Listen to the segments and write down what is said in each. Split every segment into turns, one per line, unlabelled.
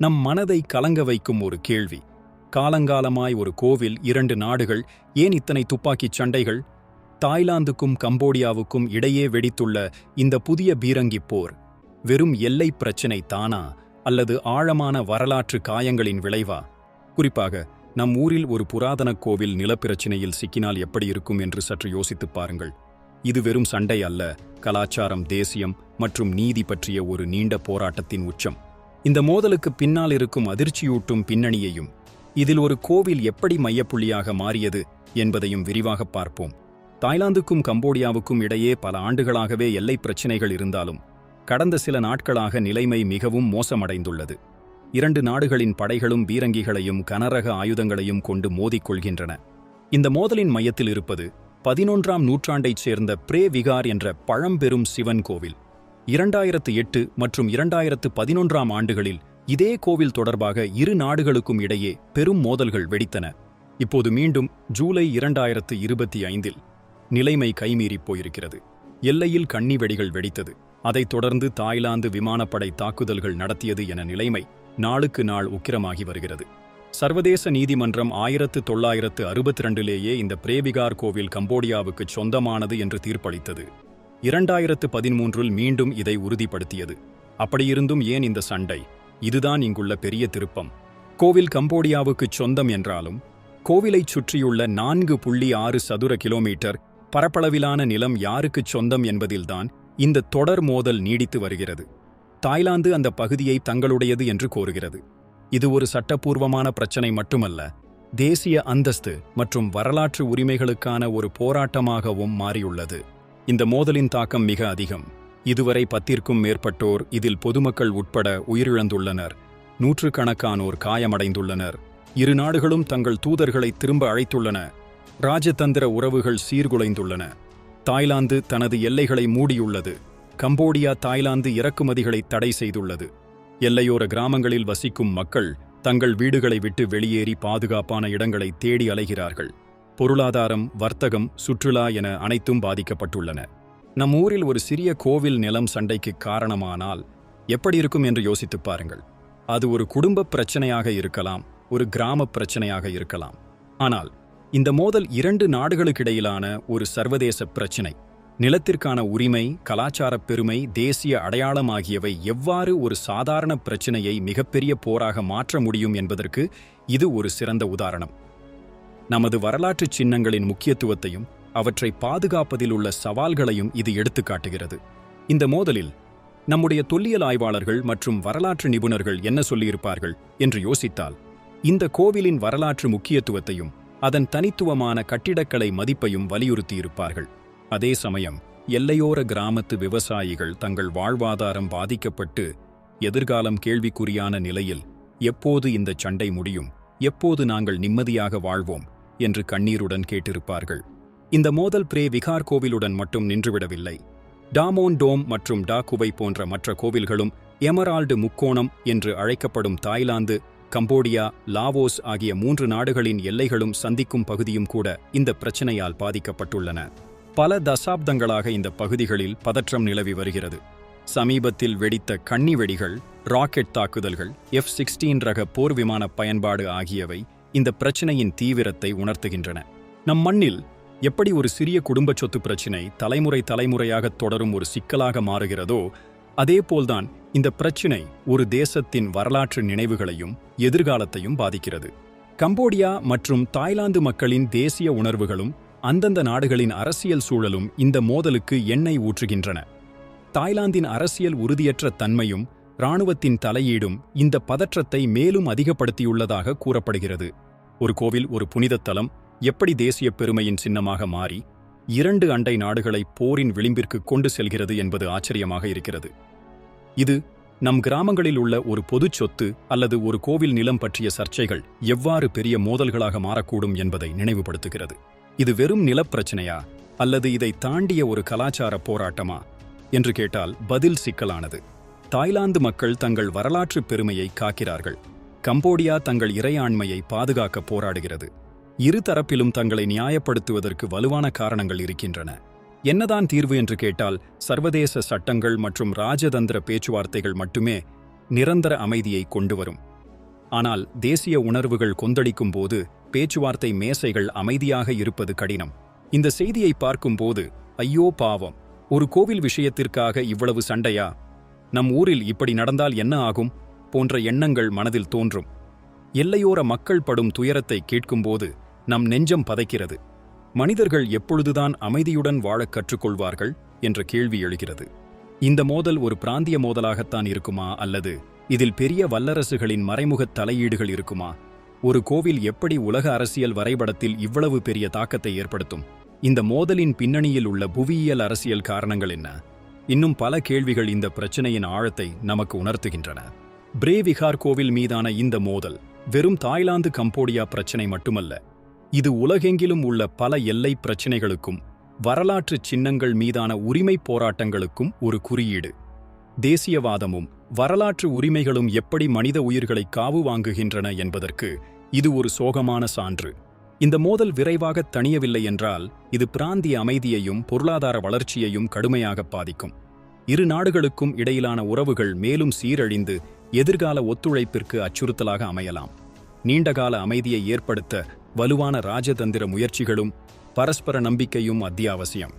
நம் மனதை கலங்க வைக்கும் ஒரு கேள்வி. காலங்காலமாய் ஒரு கோவில் இரண்டு நாடுகள் ஏன் இத்தனை துப்பாக்கிச் சண்டைகள்? தாய்லாந்துக்கும் கம்போடியாவுக்கும் இடையே வெடித்துள்ள இந்த புதிய பீரங்கிப் போர் வெறும் எல்லைப் பிரச்சினை தானா? அல்லது ஆழமான வரலாற்று காயங்களின் விளைவா? குறிப்பாக நம் ஊரில் ஒரு புராதன கோவில் நிலப்பிரச்சினையில் சிக்கினால் எப்படி இருக்கும் என்று சற்று யோசித்துப் பாருங்கள். இது வெறும் சண்டை அல்ல கலாச்சாரம் தேசியம் மற்றும் நீதி பற்றிய ஒரு நீண்ட போராட்டத்தின் உச்சம். இந்த மோதலுக்கு பின்னால் இருக்கும் அதிர்ச்சியூட்டும் பின்னணியையும் இதில் ஒரு கோவில் எப்படி மையப்புள்ளியாக மாறியது என்பதையும் விரிவாகப் பார்ப்போம். தாய்லாந்துக்கும் கம்போடியாவுக்கும் இடையே பல ஆண்டுகளாகவே எல்லைப் பிரச்சினைகள் இருந்தாலும் கடந்த சில நாட்களாக நிலைமை மிகவும் மோசமடைந்துள்ளது. இரண்டு நாடுகளின் படைகளும் பீரங்கிகளையும் கனரக ஆயுதங்களையும் கொண்டு மோதிக்கொள்கின்றன இந்த மோதலின் மையத்தில் இருப்பது பதினொன்றாம் நூற்றாண்டைச் சேர்ந்த பிரே விகார் என்ற பழம்பெரும் சிவன் கோவில். இரண்டாயிரத்து எட்டு மற்றும் இரண்டாயிரத்து பதினொன்றாம் ஆண்டுகளில் இதே கோவில் தொடர்பாக இரு நாடுகளுக்கும் இடையே பெரும் மோதல்கள் வெடித்தன. இப்போது மீண்டும் ஜூலை இரண்டாயிரத்து இருபத்தி ஐந்தில் நிலைமை கைமீறிப் போயிருக்கிறது. எல்லையில் கண்ணி வெடிகள் வெடித்தது. அதைத் தொடர்ந்து தாய்லாந்து விமானப்படை தாக்குதல்கள் நடத்தியது என நிலைமை நாளுக்கு நாள் உக்கிரமாகி வருகிறது. சர்வதேச நீதிமன்றம் ஆயிரத்து தொள்ளாயிரத்து அறுபத்தி ரெண்டிலேயே இந்த பிரேவிகார் கோவில் கம்போடியாவுக்கு சொந்தமானது என்று தீர்ப்பளித்தது. இரண்டாயிரத்து பதிமூன்றில் மீண்டும் இதை உறுதிப்படுத்தியது. அப்படியிருந்தும் ஏன் இந்த சண்டை? இதுதான் இங்குள்ள பெரிய திருப்பம். கோவில் கம்போடியாவுக்கு சொந்தம் என்றாலும் கோவிலைச் சுற்றியுள்ள நான்கு புள்ளி ஆறு சதுர கிலோமீட்டர் பரப்பளவிலான நிலம் யாருக்குச் சொந்தம் என்பதில்தான் இந்த தொடர் மோதல் நீடித்து வருகிறது. தாய்லாந்து அந்த பகுதியை தங்களுடையது என்று கோருகிறது இது ஒரு சட்டப்பூர்வமான பிரச்சனை மட்டுமல்ல தேசிய அந்தஸ்து மற்றும் வரலாற்று உரிமைகளுக்கான ஒரு போராட்டமாகவும் மாறியுள்ளது. இந்த மோதலின் தாக்கம் மிக அதிகம். இதுவரை பத்திற்கும் மேற்பட்டோர் இதில் பொதுமக்கள் உட்பட உயிரிழந்துள்ளனர். நூற்றுக்கணக்கானோர் காயமடைந்துள்ளனர். இரு நாடுகளும் தங்கள் தூதர்களை திரும்ப அழைத்துள்ளன. ராஜதந்திர உறவுகள் சீர்குலைந்துள்ளன. தாய்லாந்து தனது எல்லைகளை மூடியுள்ளது. கம்போடியா தாய்லாந்து இறக்குமதிகளை தடை செய்துள்ளது. எல்லையோர கிராமங்களில் வசிக்கும் மக்கள் தங்கள் வீடுகளை விட்டு வெளியேறி பாதுகாப்பான இடங்களை தேடி அலைகிறார்கள். பொருளாதாரம் வர்த்தகம் சுற்றுலா என அனைத்தும் பாதிக்கப்பட்டுள்ளன. நம் ஊரில் ஒரு சிறிய கோவில் நிலம் சண்டைக்கு காரணமானால் எப்படி இருக்கும் என்று யோசித்துப் பாருங்கள். அது ஒரு குடும்ப பிரச்சனையாக இருக்கலாம் ஒரு கிராம பிரச்சனையாக இருக்கலாம். ஆனால் இந்த மோதல் இரண்டு நாடுகளுக்கிடையிலான ஒரு சர்வதேச பிரச்சினை. நிலத்திற்கான உரிமை கலாச்சாரப் பெருமை தேசிய அடையாளம் ஆகியவை எவ்வாறு ஒரு சாதாரண பிரச்சினையை மிகப்பெரிய போராக மாற்ற முடியும் என்பதற்கு இது ஒரு சிறந்த உதாரணம். நமது வரலாற்றுச் சின்னங்களின் முக்கியத்துவத்தையும் அவற்றை பாதுகாப்பதில் உள்ள சவால்களையும் இது எடுத்துக்காட்டுகிறது. இந்த மோதலில் நம்முடைய தொல்லியல் ஆய்வாளர்கள் மற்றும் வரலாற்று நிபுணர்கள் என்ன சொல்லியிருப்பார்கள்? என்று யோசித்தால் இந்த கோவிலின் வரலாற்று முக்கியத்துவத்தையும் அதன் தனித்துவமான கட்டிடக்கலை மதிப்பையும் வலியுறுத்தியிருப்பார்கள். அதே சமயம் எல்லையோர கிராமத்து விவசாயிகள் தங்கள் வாழ்வாதாரம் பாதிக்கப்பட்டு எதிர்காலம் கேள்விக்குறியான நிலையில் எப்போது இந்த சண்டை முடியும்? எப்போது நாங்கள் நிம்மதியாக வாழ்வோம்? என்று கண்ணீருடன் கேட்டிருப்பார்கள். இந்த மோதல் பிரே விகார் கோவிலுடன் மட்டும் நின்றுவிடவில்லை. டாமோன் டோம் மற்றும் டாகுவை போன்ற மற்ற கோவில்களும் எமரால்டு முக்கோணம் என்று அழைக்கப்படும் தாய்லாந்து கம்போடியா லாவோஸ் ஆகிய மூன்று நாடுகளின் எல்லைகளும் சந்திக்கும் பகுதியும் கூட இந்த பிரச்சனையால் பாதிக்கப்பட்டுள்ளன. பல தசாப்தங்களாக இந்த பகுதிகளில் பதற்றம் நிலவி வருகிறது. சமீபத்தில் வெடித்த கண்ணி வெடிகள் ராக்கெட் தாக்குதல்கள் எஃப் சிக்ஸ்டீன் ரக போர் விமான பயன்பாடு ஆகியவை இந்த பிரச்சனையின் தீவிரத்தை உணர்த்துகின்றன. நம் மண்ணில் எப்படி ஒரு சிறிய குடும்ப சொத்து பிரச்சினை தலைமுறை தலைமுறையாக தொடரும் ஒரு சிக்கலாக மாறுகிறதோ அதேபோல்தான் இந்த பிரச்சினை ஒரு தேசத்தின் வரலாற்று நினைவுகளையும் எதிர்காலத்தையும் பாதிக்கிறது. கம்போடியா மற்றும் தாய்லாந்து மக்களின் தேசிய உணர்வுகளும் அந்தந்த நாடுகளின் அரசியல் சூழலும் இந்த மோதலுக்கு எண்ணெய் ஊற்றுகின்றன. தாய்லாந்தின் அரசியல் உறுதியற்ற தன்மையும் இராணுவத்தின் தலையீடும் இந்த பதற்றத்தை மேலும் அதிகப்படுத்தியுள்ளதாக கூறப்படுகிறது. ஒரு கோவில் ஒரு புனித தலம் எப்படி தேசிய பெருமையின் சின்னமாக மாறி இரண்டு அண்டை நாடுகளை போரின் விளிம்பிற்கு கொண்டு செல்கிறது என்பது ஆச்சரியமாக இருக்கிறது. இது நம் கிராமங்களில் உள்ள ஒரு பொதுச் சொத்து அல்லது ஒரு கோவில் நிலம் பற்றிய சர்ச்சைகள் எவ்வாறு பெரிய மோதல்களாக மாறக்கூடும் என்பதை நினைவுபடுத்துகிறது. இது வெறும் நிலப்பிரச்சனையா அல்லது இதை தாண்டிய ஒரு கலாச்சார போராட்டமா? என்று கேட்டால் பதில் சிக்கலானது. தாய்லாந்து மக்கள் தங்கள் வரலாற்று பெருமையை காக்கிறார்கள். கம்போடியா தங்கள் இறையாண்மையை பாதுகாக்க போராடுகிறது. இரு தரப்பிலும் தங்களை நியாயப்படுத்துவதற்கு வலுவான காரணங்கள் இருக்கின்றன. என்னதான் தீர்வு என்று கேட்டால் சர்வதேச சட்டங்கள் மற்றும் ராஜதந்திர பேச்சுவார்த்தைகள் மட்டுமே நிரந்தர அமைதியை கொண்டு வரும் ஆனால் தேசிய உணர்வுகள் கொந்தளிக்கும் போது பேச்சுவார்த்தை மேசைகள் அமைதியாக இருப்பது கடினம். இந்த செய்தியை பார்க்கும்போது ஐயோ பாவம்! ஒரு கோவில் விஷயத்திற்காக இவ்வளவு சண்டையா? நம் ஊரில் இப்படி நடந்தால் என்ன ஆகும்? போன்ற எண்ணங்கள் மனதில் தோன்றும். எல்லையோர மக்கள் படும் துயரத்தை கேட்கும்போது நம் நெஞ்சம் பதைக்கிறது. மனிதர்கள் எப்பொழுதுதான் அமைதியுடன் வாழக் கற்றுக்கொள்வார்கள்? என்ற கேள்வி எழுகிறது. இந்த மோதல் ஒரு பிராந்திய மோதலாகத்தான் இருக்குமா? அல்லது இதில் பெரிய வல்லரசுகளின் மறைமுகத் தலையீடுகள் இருக்குமா? ஒரு கோவில் எப்படி உலக அரசியல் வரைபடத்தில் இவ்வளவு பெரிய தாக்கத்தை ஏற்படுத்தும்? இந்த மோதலின் பின்னணியில் உள்ள புவியியல் அரசியல் காரணங்கள் என்ன? இன்னும் பல கேள்விகள் இந்த பிரச்சனையின் ஆழத்தை நமக்கு உணர்த்துகின்றன. பிரே விகார் கோவில் மீதான இந்த மோதல் வெறும் தாய்லாந்து கம்போடியா பிரச்சினை மட்டுமல்ல இது உலகெங்கிலும் உள்ள பல எல்லை பிரச்சினைகளுக்கும் வரலாற்று சின்னங்கள் மீதான உரிமைப் போராட்டங்களுக்கும் ஒரு குறியீடு. தேசியவாதமும் வரலாற்று உரிமைகளும் எப்படி மனித உயிர்களை காவு வாங்குகின்றன என்பதற்கு இது ஒரு சோகமான சான்று. இந்த மோதல் விரைவாக தணியவில்லை என்றால் இது பிராந்திய அமைதியையும் பொருளாதார வளர்ச்சியையும் கடுமையாக பாதிக்கும். இரு நாடுகளுக்கும் இடையிலான உறவுகள் மேலும் சீரழிந்து எதிர்கால ஒத்துழைப்பிற்கு அச்சுறுத்தலாக அமையலாம். நீண்டகால அமைதியை ஏற்படுத்த வலுவான ராஜதந்திர முயற்சிகளும் பரஸ்பர நம்பிக்கையும் அத்தியாவசியம்.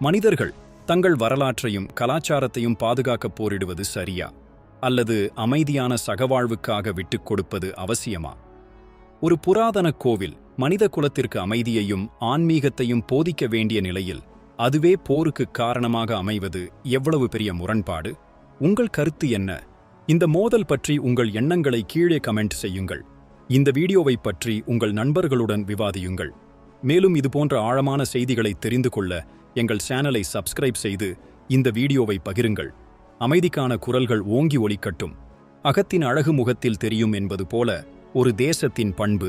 மனிதர்கள் தங்கள் வரலாற்றையும் கலாச்சாரத்தையும் பாதுகாக்கப் போரிடுவது சரியா? அல்லது அமைதியான சகவாழ்வுக்காக விட்டுக் கொடுப்பது அவசியமா? ஒரு புராதன கோவில் மனித குலத்திற்கு அமைதியையும் ஆன்மீகத்தையும் போதிக்க வேண்டிய நிலையில் அதுவே போருக்கு காரணமாக அமைவது எவ்வளவு பெரிய முரண்பாடு? உங்கள் கருத்து என்ன? இந்த மோதல் பற்றி உங்கள் எண்ணங்களை கீழே கமெண்ட் செய்யுங்கள். இந்த வீடியோவை பற்றி உங்கள் நண்பர்களுடன் விவாதியுங்கள். மேலும் இதுபோன்ற ஆழமான செய்திகளை தெரிந்து கொள்ள எங்கள் சேனலை சப்ஸ்கிரைப் செய்து இந்த வீடியோவை பகிருங்கள். அமைதிக்கான குரல்கள் ஓங்கி ஒலிக்கட்டும். அகத்தின் அழகு முகத்தில் தெரியும் என்பது போல ஒரு தேசத்தின் பண்பு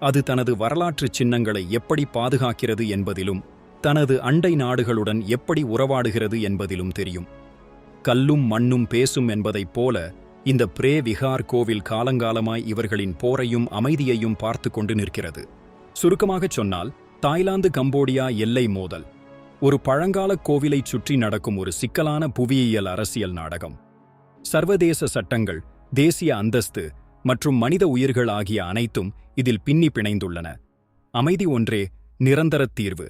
அது தனது வரலாற்று சின்னங்களை எப்படி பாதுகாக்கிறது என்பதிலும் தனது அண்டை நாடுகளுடன் எப்படி உறவாடுகிறது என்பதிலும் தெரியும். கல்லும் மண்ணும் பேசும் என்பதைப் போல இந்த பிரே விகார் கோவில் காலங்காலமாய் இவர்களின் போரையும் அமைதியையும் பார்த்து கொண்டு நிற்கிறது. சுருக்கமாகச் சொன்னால் தாய்லாந்து கம்போடியா எல்லை மோதல். ஒரு பழங்கால கோவிலைச் சுற்றி நடக்கும் ஒரு சிக்கலான புவியியல் அரசியல் நாடகம். சர்வதேச சட்டங்கள் தேசிய அந்தஸ்து மற்றும் மனித உயிர்கள் ஆகிய அனைத்தும் இதில் பின்னி பிணைந்துள்ளன. அமைதி ஒன்றே நிரந்தர தீர்வு.